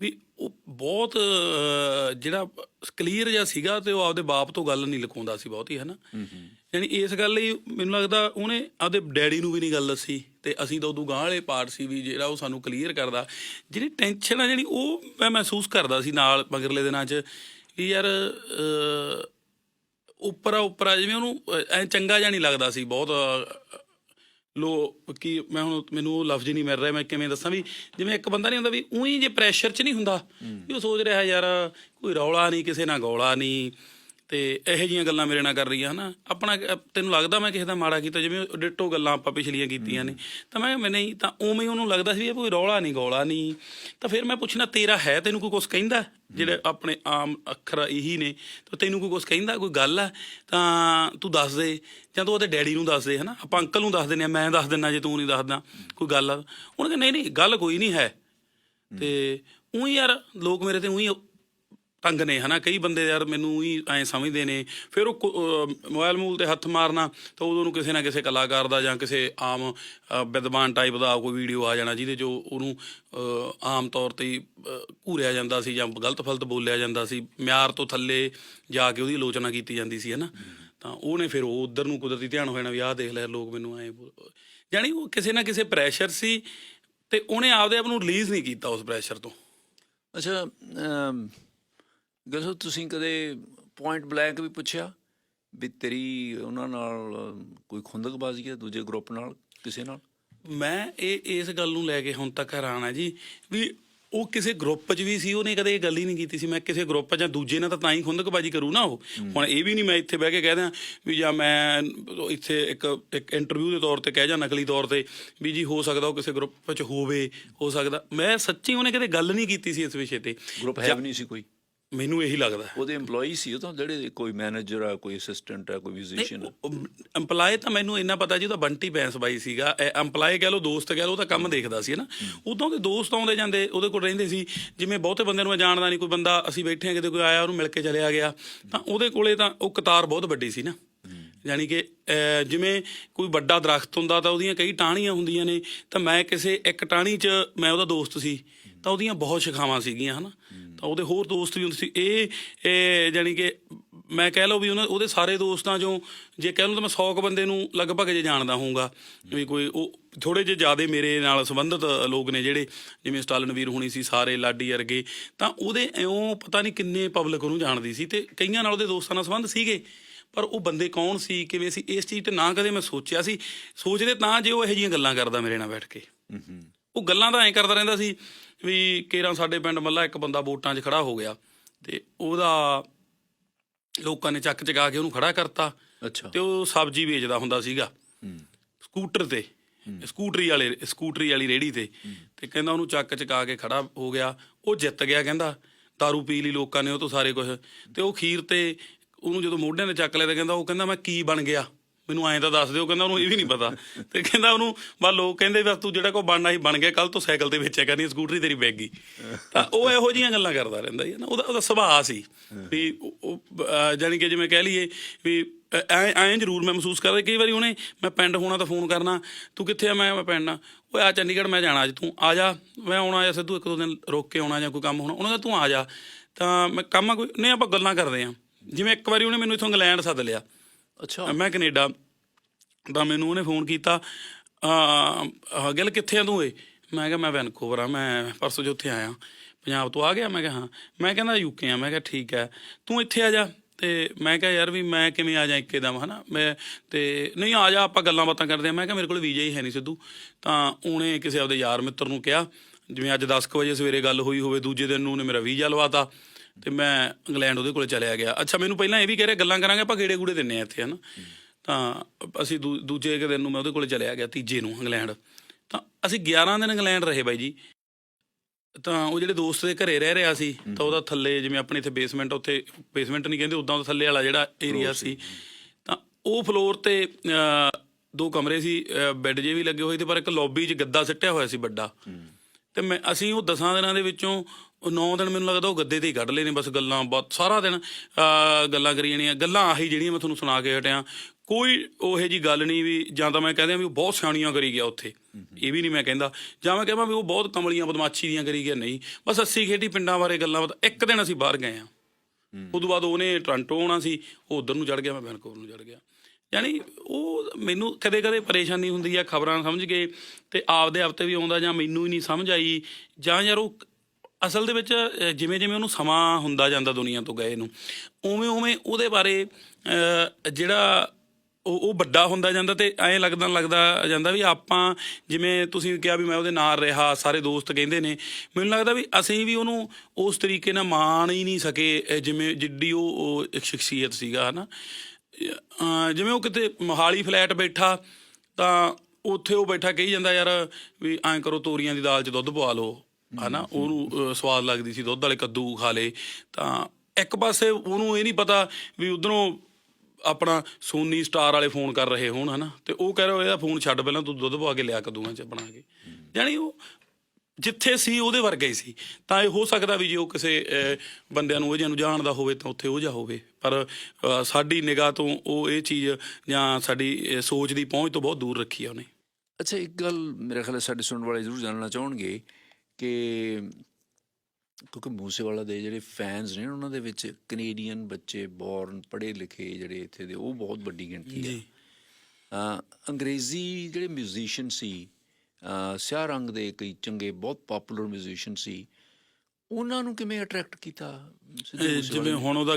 ਵੀ ਉਹ ਬਹੁਤ ਜਿਹੜਾ ਕਲੀਅਰ ਜਿਹਾ ਸੀਗਾ ਤੇ ਉਹ ਆਪਦੇ ਬਾਪ ਤੋਂ ਗੱਲ ਨਹੀਂ ਲੁਕਾਉਂਦਾ ਸੀ ਬਹੁਤੀ ਹਨਾ? ਯਾਨੀ ਇਸ ਗੱਲ ਲਈ ਮੈਨੂੰ ਲੱਗਦਾ ਉਹਨੇ ਆਪਦੇ ਡੈਡੀ ਨੂੰ ਵੀ ਨਹੀਂ ਗੱਲ ਦੱਸੀ ਤੇ ਅਸੀਂ ਤਾਂ ਉਦੋਂ ਗਾਂਹ ਵਾਲੇ ਪਾਰਟ ਸੀ ਵੀ ਜਿਹੜਾ ਉਹ ਸਾਨੂੰ ਕਲੀਅਰ ਕਰਦਾ। ਜਿਹੜੀ ਟੈਨਸ਼ਨ ਆ ਜਿਹੜੀ ਉਹ ਮੈਂ ਮਹਿਸੂਸ ਕਰਦਾ ਸੀ ਨਾਲ ਮਗਰਲੇ ਦਿਨਾਂ 'ਚ ਵੀ ਯਾਰ ਉੱਪਰਾ ਉੱਪਰਾ ਜਿਵੇਂ ਉਹਨੂੰ ਐ ਚੰਗਾ ਜਿਹਾ ਨਹੀਂ ਲੱਗਦਾ ਸੀ ਬਹੁਤ ਲੋ, ਕੀ ਮੈਂ ਹੁਣ ਮੈਨੂੰ ਉਹ ਲਫ਼ਜ਼ ਨਹੀਂ ਮਿਲ ਰਿਹਾ, ਮੈਂ ਕਿਵੇਂ ਦੱਸਾਂ ਵੀ ਜਿਵੇਂ ਇੱਕ ਬੰਦਾ ਨਹੀਂ ਹੁੰਦਾ ਵੀ ਉਹੀ ਜੇ ਪ੍ਰੈਸ਼ਰ 'ਚ ਨਹੀਂ ਹੁੰਦਾ, ਵੀ ਉਹ ਸੋਚ ਰਿਹਾ ਯਾਰ ਕੋਈ ਰੌਲਾ ਨਹੀਂ, ਕਿਸੇ ਨਾਲ ਗੌਲਾ ਨਹੀਂ ਤੇ ਇਹੋ ਜੀਆਂ ਗੱਲਾਂ ਮੇਰੇ ਨਾਲ ਕਰ ਰਹੀਆਂ ਹਨਾ? ਆਪਣਾ ਤੈਨੂੰ ਲੱਗਦਾ ਮੈਂ ਕਿਸੇ ਦਾ ਮਾੜਾ ਕੀਤਾ, ਜਿਵੇਂ ਉਹ ਡਿੱਟੋ ਗੱਲਾਂ ਆਪਾਂ ਪਿਛਲੀਆਂ ਕੀਤੀਆਂ ਨੇ। ਤਾਂ ਮੈਂ ਕਿਹਾ ਮੈਂ ਨਹੀਂ, ਤਾਂ ਉਵੇਂ ਹੀ ਉਹਨੂੰ ਲੱਗਦਾ ਸੀ ਇਹ ਕੋਈ ਰੌਲਾ ਨਹੀਂ, ਗੌਲਾ ਨਹੀਂ। ਤਾਂ ਫਿਰ ਮੈਂ ਪੁੱਛਣਾ, ਤੇਰਾ ਹੈ ਤੈਨੂੰ ਕੋਈ ਕੁਝ ਕਹਿੰਦਾ? ਜਿਹੜੇ ਆਪਣੇ ਆਮ ਅੱਖਰ ਇਹੀ ਨੇ, ਤਾਂ ਤੈਨੂੰ ਕੋਈ ਕੁਝ ਕਹਿੰਦਾ, ਕੋਈ ਗੱਲ ਆ? ਤਾਂ ਤੂੰ ਦੱਸ ਦੇ। ਜਾਂ ਤੂੰ ਉਹਦੇ ਡੈਡੀ ਨੂੰ ਦੱਸ ਦੇ, ਹਨਾ? ਆਪਾਂ ਅੰਕਲ ਨੂੰ ਦੱਸ ਦਿੰਦੇ ਆ ਮੈਂ ਦੱਸ ਦਿੰਦਾ ਜੇ ਤੂੰ ਨਹੀਂ ਦੱਸਦਾ, ਕੋਈ ਗੱਲ ਆ। ਉਹਨੇ ਕਿਹਾ, ਨਹੀਂ ਨਹੀਂ, ਗੱਲ ਕੋਈ ਨਹੀਂ ਹੈ। ਤੇ ਉਹੀ ਯਾਰ, ਲੋਕ ਮੇਰੇ ਤੇ ਉਹੀ ਤੰਗ ਨੇ ਹਨਾ? ਕਈ ਬੰਦੇ ਯਾਰ ਮੈਨੂੰ ਹੀ ਐ ਸਮਝਦੇ ਨੇ। ਫਿਰ ਉਹ ਕੋ- ਅਹ ਮੋਬਾਈਲ ਮੂਲ ਤੇ ਹੱਥ ਮਾਰਨਾ ਤਾਂ ਉਦੋਂ ਨੂੰ ਕਿਸੇ ਨਾ ਕਿਸੇ ਕਲਾਕਾਰ ਦਾ ਜਾਂ ਕਿਸੇ ਆਮ ਵਿਦਵਾਨ ਟਾਈਪ ਦਾ ਕੋਈ ਵੀਡੀਓ ਆ ਜਾਣਾ ਜਿਹਦੇ 'ਚ ਉਹਨੂੰ ਆਮ ਤੌਰ ਤੇ ਹੀ, ਘੂਰਿਆ ਜਾਂਦਾ ਸੀ ਜਾਂ ਗਲਤ ਫਲਤ ਬੋਲਿਆ ਜਾਂਦਾ ਸੀ। ਮਿਆਰ ਤੋਂ ਥੱਲੇ ਜਾ ਕੇ ਉਹਦੀ ਆਲੋਚਨਾ ਕੀਤੀ ਜਾਂਦੀ ਸੀ ਹਨਾ? ਤਾਂ ਉਹਨੇ ਫਿਰ ਉਹ ਉਧਰ ਨੂੰ ਕੁਦਰਤੀ ਧਿਆਨ ਹੋ ਜਾਣਾ ਵੀ ਆਹ ਦੇਖ ਲੈ ਲੋਕ ਮੈਨੂੰ ਐ ਜਾਣੀ ਉਹ ਕਿਸੇ ਨਾ ਕਿਸੇ ਪ੍ਰੈਸ਼ਰ ਸੀ ਤੇ ਉਹਨੇ ਆਪਦੇ ਆਪ ਨੂੰ ਰਿਲੀਜ਼ ਨਹੀਂ ਕੀਤਾ ਉਸ ਪ੍ਰੈਸ਼ਰ ਤੋਂ। ਅੱਛਾ ਗਲਸੋ ਤੁਸੀਂ ਕਦੇ ਪੁਆਇੰਟ ਬਲੈਂਕ ਵੀ ਪੁੱਛਿਆ ਵੀ ਤੇਰੀ ਉਹਨਾਂ ਨਾਲ ਕੋਈ ਖੁੰਦਕਬਾਜ਼ੀ ਹੈ ਦੂਜੇ ਗਰੁੱਪ ਨਾਲ ਕਿਸੇ ਨਾਲ? ਮੈਂ ਇਹ ਇਸ ਗੱਲ ਨੂੰ ਲੈ ਕੇ ਹੁਣ ਤੱਕ ਹੈਰਾਨ ਆ ਜੀ ਵੀ ਉਹ ਕਿਸੇ ਗਰੁੱਪ 'ਚ ਵੀ ਸੀ ਉਹਨੇ ਕਦੇ ਇਹ ਗੱਲ ਹੀ ਨਹੀਂ ਕੀਤੀ ਸੀ ਮੈਂ ਕਿਸੇ ਗਰੁੱਪ ਜਾਂ ਦੂਜੇ ਨਾਲ ਤਾਂ ਤਾਂ ਹੀ ਖੁੰਦਕਬਾਜੀ ਕਰੂ ਨਾ ਉਹ। ਹੁਣ ਇਹ ਵੀ ਨਹੀਂ ਮੈਂ ਇੱਥੇ ਬਹਿ ਕੇ ਕਹਿ ਦਿਆਂ ਵੀ ਜਾਂ ਮੈਂ ਇੱਥੇ ਇੱਕ ਇੱਕ ਇੰਟਰਵਿਊ ਦੇ ਤੌਰ ਤੇ ਕਹਿ ਜਾਂ ਨਕਲੀ ਤੌਰ ਤੇ ਵੀ ਜੀ ਹੋ ਸਕਦਾ ਉਹ ਕਿਸੇ ਗਰੁੱਪ 'ਚ ਹੋਵੇ ਹੋ ਸਕਦਾ। ਮੈਂ ਸੱਚੀ ਉਹਨੇ ਕਦੇ ਗੱਲ ਨਹੀਂ ਕੀਤੀ ਸੀ ਇਸ ਵਿਸ਼ੇ ਤੇ। ਗਰੁੱਪ ਹੈ ਵੀ ਨਹੀਂ ਸੀ ਕੋਈ? ਮੈਨੂੰ ਇਹੀ ਲੱਗਦਾ ਉਹਦੇ EMPLOYE ਸੀ ਉਹ ਤਾਂ ਜਿਹੜੇ ਕੋਈ ਮੈਨੇਜਰ ਆ ਕੋਈ ਅਸਿਸਟੈਂਟ ਆ ਕੋਈ ਮਿਊਜ਼ੀਸ਼ੀਅਨ EMPLOYE ਤਾਂ ਮੈਨੂੰ ਇੰਨਾ ਪਤਾ ਜੀ ਉਹਦਾ ਬੰਟੀ ਬੈਂਸ ਬਾਈ ਸੀਗਾ। EMPLOYE ਕਹਿ ਲਓ ਦੋਸਤ ਕਹਿ ਲਓ ਉਹ ਤਾਂ ਕੰਮ ਦੇਖਦਾ ਸੀ ਨਾ? ਉਦੋਂ ਦੇ ਦੋਸਤ ਆਉਂਦੇ ਜਾਂਦੇ ਉਹਦੇ ਕੋਲ ਰਹਿੰਦੇ ਸੀ। ਜਿਵੇਂ ਬਹੁਤੇ ਬੰਦੇ ਨੂੰ ਮੈਂ ਜਾਣਦਾ ਨਹੀਂ ਕੋਈ ਬੰਦਾ ਅਸੀਂ ਬੈਠੇ ਆ ਕਿਤੇ ਕੋਈ ਆਇਆ ਉਹਨੂੰ ਮਿਲ ਕੇ ਚਲਿਆ ਗਿਆ। ਤਾਂ ਉਹਦੇ ਕੋਲੇ ਤਾਂ ਉਹ ਕਤਾਰ ਬਹੁਤ ਵੱਡੀ ਸੀ ਨਾ। ਯਾਨੀ ਕਿ ਜਿਵੇਂ ਕੋਈ ਵੱਡਾ ਦਰਖਤ ਹੁੰਦਾ ਤਾਂ ਉਹਦੀਆਂ ਕਈ ਟਾਹਣੀਆਂ ਹੁੰਦੀਆਂ ਨੇ। ਤਾਂ ਮੈਂ ਕਿਸੇ ਇੱਕ ਟਾਹਣੀ 'ਚ ਮੈਂ ਉਹਦਾ ਦੋਸਤ ਸੀ ਤਾਂ ਉਹਦੀਆਂ ਬਹੁਤ ਸ਼ਿਖਾਵਾਂ ਸੀਗੀਆਂ ਹਨਾ ਉਹਦੇ ਹੋਰ ਦੋਸਤ ਵੀ ਹੁੰਦੇ ਸੀ। ਇਹ ਇਹ ਯਾਨੀ ਕਿ ਮੈਂ ਕਹਿ ਲਓ ਵੀ ਉਹਨਾਂ ਉਹਦੇ ਸਾਰੇ ਦੋਸਤਾਂ ਚੋਂ ਜੇ ਕਹਿ ਲਓ ਤਾਂ ਮੈਂ 100 ਕੁ ਬੰਦੇ ਨੂੰ ਲਗਭਗ ਜੇ ਜਾਣਦਾ ਹੋਊਗਾ ਵੀ ਕੋਈ ਉਹ ਥੋੜੇ ਜਿਹੇ ਜ਼ਿਆਦੇ ਮੇਰੇ ਨਾਲ ਸੰਬੰਧਿਤ ਲੋਕ ਨੇ ਜਿਹੜੇ ਜਿਵੇਂ ਸਟਾਲਨ ਵੀਰ ਹੋਣੀ ਸੀ ਸਾਰੇ ਲਾਡੀ ਵਰਗੇ ਤਾਂ ਉਹਦੇ ਐਉਂ ਪਤਾ ਨਹੀਂ ਕਿੰਨੇ ਪਬਲਿਕ ਉਹਨੂੰ ਜਾਣਦੀ ਸੀ ਤੇ ਕਈਆਂ ਨਾਲ ਉਹਦੇ ਦੋਸਤਾਂ ਨਾਲ ਸੰਬੰਧ ਸੀਗੇ। ਪਰ ਉਹ ਬੰਦੇ ਕੌਣ ਸੀ ਕਿਵੇਂ ਸੀ ਇਸ ਚੀਜ਼ ਤੇ ਨਾ ਕਦੇ ਮੈਂ ਸੋਚਿਆ ਸੀ। ਸੋਚਦੇ ਤਾਂ ਜੇ ਉਹ ਇਹੋ ਜਿਹੀਆਂ ਗੱਲਾਂ ਕਰਦਾ ਮੇਰੇ ਨਾਲ ਬੈਠ ਕੇ। ਉਹ ਗੱਲਾਂ ਤਾਂ ਐਂ ਕਰਦਾ ਰਹਿੰਦਾ ਸੀ ਵੀ ਕੇਰਾਂ ਸਾਡੇ ਪਿੰਡ ਮੱਲਾ ਇੱਕ ਬੰਦਾ ਵੋਟਾਂ 'ਚ ਖੜਾ ਹੋ ਗਿਆ ਤੇ ਉਹਦਾ ਲੋਕਾਂ ਨੇ ਚੱਕ ਚਗਾ ਕੇ ਉਹਨੂੰ ਖੜਾ ਕਰਤਾ ਅੱਛਾ। ਤੇ ਉਹ ਸਬਜ਼ੀ ਵੇਚਦਾ ਹੁੰਦਾ ਸੀਗਾ। ਸਕੂਟਰ ਤੇ ਸਕੂਟਰੀ ਵਾਲੇ ਸਕੂਟਰੀ ਵਾਲੀ ਰੇੜੀ ਤੇ। ਤੇ ਕਹਿੰਦਾ ਉਹਨੂੰ ਚੱਕ ਚਕਾ ਕੇ ਖੜਾ ਹੋ ਗਿਆ। ਉਹ ਜਿੱਤ ਗਿਆ ਕਹਿੰਦਾ। दारू ਪੀ ਲਈ ਲੋਕਾਂ ਨੇ ਉਹ ਤੋਂ ਸਾਰੇ ਕੁਝ ਤੇ ਉਹ ਖੀਰ ਤੇ ਉਹਨੂੰ ਜਦੋਂ ਮੋਢਿਆਂ ਤੇ ਚੱਕ ਲਿਆ ਤੇ ਕਹਿੰਦਾ ਉਹ ਕਹਿੰਦਾ ਮੈਂ ਕੀ ਬਣ ਗਿਆ? ਮੈਨੂੰ ਐਂ ਤਾਂ ਦੱਸ ਦਿਓ, ਕਹਿੰਦਾ ਉਹਨੂੰ ਇਹ ਵੀ ਨਹੀਂ ਪਤਾ। ਤੇ ਕਹਿੰਦਾ ਉਹਨੂੰ, ਬਸ ਲੋਕ ਕਹਿੰਦੇ ਬਸ ਤੂੰ ਜਿਹੜਾ ਕੋ ਬਣਨਾ ਸੀ, ਬਣ ਗਿਆ ਕੱਲ ਤੋਂ ਸਾਈਕਲ ਤੇ ਵੇਚਿਆ ਕਰਨੀ, ਸਕੂਟਰੀ ਤੇਰੀ ਵਿਕ ਗਈ। ਤਾਂ ਉਹ ਇਹੋ ਜੀਆਂ ਗੱਲਾਂ ਕਰਦਾ ਰਹਿੰਦਾ ਸੀ। ਨਾ, ਉਹਦਾ ਉਹਦਾ ਸੁਭਾਅ ਸੀ ਵੀ ਉਹ- ਉਹ ਜਾਣੀ ਕਿ ਜਿਵੇਂ ਕਹਿ ਲਈਏ ਵੀ ਐ, ਐਂ ਜ਼ਰੂਰ ਮੈਂ ਮਹਿਸੂਸ ਕਰਦਾ, ਕਈ ਵਾਰੀ ਉਹਨੇ, ਮੈਂ ਪਿੰਡ ਹੋਣਾ ਤਾਂ ਫੋਨ ਕਰਨਾ, ਤੂੰ ਕਿੱਥੇ ਆ? ਮੈਂ ਮੈਂ ਪਿੰਡ ਆ। ਓਏ, ਆ ਚੰਡੀਗੜ੍ਹ, ਮੈਂ ਜਾਣਾ ਅੱਜ, ਤੂੰ ਆ ਜਾ। ਮੈਂ ਆਉਣਾ ਜਾਂ ਸਿੱਧੂ ਇੱਕ ਦੋ ਦਿਨ ਰੋਕ ਕੇ ਆਉਣਾ ਜਾਂ ਕੋਈ ਕੰਮ ਹੋਣਾ। ਉਹਨਾਂ ਦਾ ਤੂੰ ਆ ਜਾ। ਤਾਂ ਮੈਂ ਕੰਮ ਕੋਈ, ਨਹੀਂ, ਆਪਾਂ ਗੱਲਾਂ ਕਰਦੇ ਆ ਜਿਵੇਂ ਇੱਕ ਵਾਰੀ ਉਹਨੇ ਮੈਨੂੰ ਇਥੋਂ ਇੰਗਲੈਂਡ ਸੱਦ ਲਿਆ। ਅੱਛਾ। ਮੈਂ ਕੈਨੇਡਾ ਤਾਂ ਮੈਨੂੰ ਉਹਨੇ ਫੋਨ ਕੀਤਾ ਆ ਗੱਲ ਕਿੱਥੇ ਆ ਤੂੰ ਏ ਮੈਂ ਕਿਹਾ ਮੈਂ ਵੈਨਕੂਵਰ ਆ, ਮੈਂ ਪਰਸੋਂ ਜੋ ਉੱਥੇ ਆਇਆ। ਪੰਜਾਬ ਤੋਂ ਆ ਗਿਆ, ਮੈਂ ਕਿਹਾ ਹਾਂ। ਮੈਂ ਕਹਿੰਦਾ ਯੂਕੇ ਆ, ਮੈਂ ਕਿਹਾ ਠੀਕ ਹੈ। ਤੂੰ ਇੱਥੇ ਆ ਜਾ ਤੇ ਮੈਂ ਕਿਹਾ ਯਾਰ ਵੀ ਮੈਂ ਕਿਵੇਂ ਆ ਜਾ ਇੱਕਦਮ ਹਨਾ? ਮੈਂ ਤੇ ਨਹੀਂ ਆ ਜਾ, ਆਪਾਂ ਗੱਲਾਂ ਬਾਤਾਂ ਕਰਦੇ ਆ। ਮੈਂ ਕਿਹਾ ਮੇਰੇ ਕੋਲ ਵੀਜ਼ਾ ਹੀ ਹੈ ਨਹੀਂ ਸਿੱਧੂ। ਤਾਂ ਉਹਨੇ ਕਿਸੇ ਆਪਦੇ ਯਾਰ ਮਿੱਤਰ ਨੂੰ ਕਿਹਾ, ਜਿਵੇਂ ਅੱਜ 10 ਕੁ ਵਜੇ ਸਵੇਰੇ ਗੱਲ ਹੋਈ ਹੋਵੇ, ਦੂਜੇ ਦਿਨ ਨੂੰ ਉਹਨੇ ਮੇਰਾ ਵੀਜ਼ਾ ਲਵਾਤਾ। ਤੇ ਮੈਂ ਇੰਗਲੈਂਡ ਉਹਦੇ ਕੋਲੇ ਚਲਿਆ ਗਿਆ। ਅੱਛਾ ਮੈਨੂੰ ਪਹਿਲਾਂ ਇਹ ਵੀ ਕਹਿ ਰਿਹਾ ਗੱਲਾਂ ਕਰਾਂਗੇ ਆਪਾਂ ਗੇੜੇ ਗੂੜੇ ਦਿੰਨੇ ਆ ਇੱਥੇ ਹਨਾ? ਤਾਂ ਅਸੀਂ ਦੂਜੇ ਕੁ ਦਿਨ ਨੂੰ ਮੈਂ ਉਹਦੇ ਕੋਲੇ ਚਲਿਆ ਗਿਆ ਤੀਜੇ ਨੂੰ ਇੰਗਲੈਂਡ। ਤਾਂ ਅਸੀਂ 11 ਦਿਨ ਇੰਗਲੈਂਡ ਰਹੇ ਬਾਈ ਜੀ। ਤਾਂ ਉਹ ਜਿਹੜੇ ਦੋਸਤ ਦੇ ਘਰੇ ਰਹਿ ਰਿਹਾ ਸੀ ਤਾਂ ਉਹਦਾ ਥੱਲੇ ਜਿਵੇਂ ਆਪਣੇ ਇੱਥੇ ਬੇਸਮੈਂਟ ਉੱਥੇ ਬੇਸਮੈਂਟ ਨਹੀਂ ਕਹਿੰਦੇ ਉਦਾਂ ਥੱਲੇ ਵਾਲਾ ਜਿਹੜਾ ਏਰੀਆ ਸੀ। ਤਾਂ ਉਹ ਫਲੋਰ ਤੇ ਦੋ ਕਮਰੇ ਸੀ ਬੈੱਡ ਜੇ ਵੀ ਲੱਗੇ ਹੋਏ ਤੇ ਪਰ ਇੱਕ ਲੌਬੀ 'ਚ ਗੱਦਾ ਸਿੱਟਿਆ ਹੋਇਆ ਸੀ ਵੱਡਾ। ਤੇ ਮੈਂ ਅਸੀਂ ਉਹ 10 ਦਿਨਾਂ ਦੇ ਵਿੱਚੋਂ 9 ਦਿਨ ਮੈਨੂੰ ਲੱਗਦਾ ਉਹ ਗੱਦੇ ਤੇ ਹੀ ਕੱਢ ਲਏ ਨੇ ਬਸ ਗੱਲਾਂ ਬਹੁਤ ਸਾਰਾ ਦਿਨ ਗੱਲਾਂ ਕਰੀ ਜਾਣੀਆਂ। ਗੱਲਾਂ ਆਹੀ ਜਿਹੜੀਆਂ ਮੈਂ ਤੁਹਾਨੂੰ ਸੁਣਾ ਕੇ ਹਟਿਆ। ਕੋਈ ਉਹੇ ਜੀ ਗੱਲ ਨਹੀਂ ਵੀ ਜਾਂ ਤਾਂ ਮੈਂ ਕਹਿੰਦਾ ਵੀ ਉਹ ਬਹੁਤ ਸਿਆਣੀਆਂ ਕਰੀ ਗਿਆ ਉੱਥੇ। ਇਹ ਵੀ ਨਹੀਂ ਮੈਂ ਕਹਿੰਦਾ। ਜਾਂ ਮੈਂ ਕਹਾਂ ਵੀ ਉਹ ਬਹੁਤ ਕਮਲੀਆਂ ਬਦਮਾਸ਼ੀ ਦੀਆਂ ਕਰੀ ਗਿਆ ਨਹੀਂ। ਬਸ ਅੱਸੀ ਖੇਡੀ ਪਿੰਡਾਂ ਬਾਰੇ ਗੱਲਾਂ ਬਾਤਾਂ। ਇੱਕ ਦਿਨ ਅਸੀਂ ਬਾਹਰ ਗਏ ਆ। ਉਦੋਂ ਬਾਅਦ ਉਹਨੇ ਟੋਰਾਂਟੋ ਆਉਣਾ ਸੀ ਉਹ ਉਧਰ ਨੂੰ ਚੜ ਗਿਆ ਮੈਂ ਵੈਨਕੂਵਰ ਨੂੰ ਚੜ ਗਿਆ। ਯਾਨੀ ਉਹ ਮੈਨੂੰ ਕਦੇ ਕਦੇ ਪਰੇਸ਼ਾਨੀ ਹੁੰਦੀ ਆ ਖਬਰਾਂ ਸਮਝ ਕੇ ਤੇ ਆਪਦੇ ਆਪ ਤੇ ਵੀ ਆਉਂਦਾ ਜਾਂ ਮੈਨੂੰ ਹੀ ਨਹੀਂ ਸਮਝ ਆਈ ਜਾਂ ਯਾਰ ਉਹ ਅਸਲ ਦੇ ਵਿੱਚ ਜਿਵੇਂ ਜਿਵੇਂ ਉਹਨੂੰ ਸਮਾਂ ਹੁੰਦਾ ਜਾਂਦਾ ਦੁਨੀਆ ਤੋਂ ਗਏ ਨੂੰ, ਉਵੇਂ ਉਵੇਂ ਉਹਦੇ ਬਾਰੇ ਜਿਹੜਾ ਉਹ ਉਹ ਵੱਡਾ ਹੁੰਦਾ ਜਾਂਦਾ ਤੇ ਐਂ ਲੱਗਦਾ ਲੱਗਦਾ ਜਾਂਦਾ ਵੀ ਆਪਾਂ ਜਿਵੇਂ ਤੁਸੀਂ ਕਿਹਾ ਵੀ ਮੈਂ ਉਹਦੇ ਨਾਲ ਰਿਹਾ, ਸਾਰੇ ਦੋਸਤ ਕਹਿੰਦੇ ਨੇ, ਮੈਨੂੰ ਲੱਗਦਾ ਵੀ ਅਸੀਂ ਵੀ ਉਹਨੂੰ ਉਸ ਤਰੀਕੇ ਨਾਲ ਮਾਣ ਹੀ ਨਹੀਂ ਸਕੇ ਜਿਵੇਂ ਜਿੱਡੀ ਉਹ ਉਹ ਸ਼ਖਸੀਅਤ ਸੀਗਾ, ਹਨਾ। ਅਹ, ਜਿਵੇਂ ਉਹ ਕਿਤੇ ਮੋਹਾਲੀ ਫਲੈਟ ਬੈਠਾ ਤਾਂ ਉੱਥੇ ਉਹ ਬੈਠਾ ਕਹੀ ਜਾਂਦਾ ਯਾਰ ਵੀ ਐਂ ਕਰੋ ਤੋਰੀਆਂ ਦੀ ਦਾਲ 'ਚ ਦੁੱਧ ਪਵਾ ਲਓ। ਹਨਾ? ਉਹਨੂੰ ਅਹ, ਸਵਾਦ ਲੱਗਦੀ ਸੀ ਦੁੱਧ ਵਾਲੇ ਕੱਦੂ ਖਾ ਲੇ ਤਾਂ ਇੱਕ ਪਾਸੇ ਉਹਨੂੰ ਇਹ ਨਹੀਂ ਪਤਾ ਵੀ ਉਧਰੋਂ ਆਪਣਾ ਸੋਨੀ ਸਟਾਰ ਵਾਲੇ ਫੋਨ ਕਰ ਰਹੇ ਹੋਣ ਹਨਾ? ਤੇ ਉਹ ਕਹਿ ਰਿਹਾ ਇਹਦਾ ਫੋਨ ਛੱਡ ਪਹਿਲਾਂ ਤੂੰ ਦੁੱਧ ਪਵਾ ਕੇ ਲਿਆ ਕੱਦੂਆਂ 'ਚ ਬਣਾ ਕੇ। ਯਾਨੀ ਉਹ ਜਿੱਥੇ ਸੀ ਉਹਦੇ ਵਰਗਾ ਹੀ ਸੀ। ਤਾਂ ਇਹ ਹੋ ਸਕਦਾ ਵੀ ਜੇ ਉਹ ਕਿਸੇ ਬੰਦਿਆਂ ਨੂੰ ਉਹ ਨੂੰ ਜਾਣਦਾ ਹੋਵੇ ਤਾਂ ਉੱਥੇ ਉਹ ਜਿਹਾ ਹੋਵੇ। ਪਰ ਸਾਡੀ ਨਿਗਾਹ ਤੋਂ ਉਹ ਇਹ ਚੀਜ਼ ਜਾਂ ਸਾਡੀ ਸੋਚ ਦੀ ਪਹੁੰਚ ਤੋਂ ਬਹੁਤ ਦੂਰ ਰੱਖੀ ਆ ਉਹਨੇ। ਅੱਛਾ ਇੱਕ ਗੱਲ ਮੇਰੇ ਖਿਆਲ ਸਾਡੇ ਸੁਣਨ ਵਾਲੇ ਜ਼ਰੂਰ ਜਾਣਨਾ ਚਾਹਣਗੇ ਕਿ ਕਿਉਂਕਿ ਮੂਸੇਵਾਲਾ ਦੇ ਜਿਹੜੇ ਫੈਨਸ ਨੇ ਉਹਨਾਂ ਦੇ ਵਿੱਚ ਕੈਨੇਡੀਅਨ ਬੱਚੇ ਬੌਰਨ ਪੜ੍ਹੇ ਲਿਖੇ ਜਿਹੜੇ ਇੱਥੇ ਦੇ ਉਹ ਬਹੁਤ ਵੱਡੀ ਗਿਣਤੀ ਹੈ ਅ, ਅੰਗਰੇਜ਼ੀ ਜਿਹੜੇ ਮਿਊਜ਼ੀਸ਼ੀਅਨ ਸੀ ਸਿਆਹ ਰੰਗ ਦੇ ਕਈ ਚੰਗੇ ਬਹੁਤ ਪਪੂਲਰ ਮਿਊਜ਼ੀਸ਼ੀਅਨ ਸੀ ਉਹਨਾਂ ਨੂੰ ਕਿਵੇਂ ਅਟਰੈਕਟ ਕੀਤਾ ਜਿਵੇਂ? ਹੁਣ ਉਹਦਾ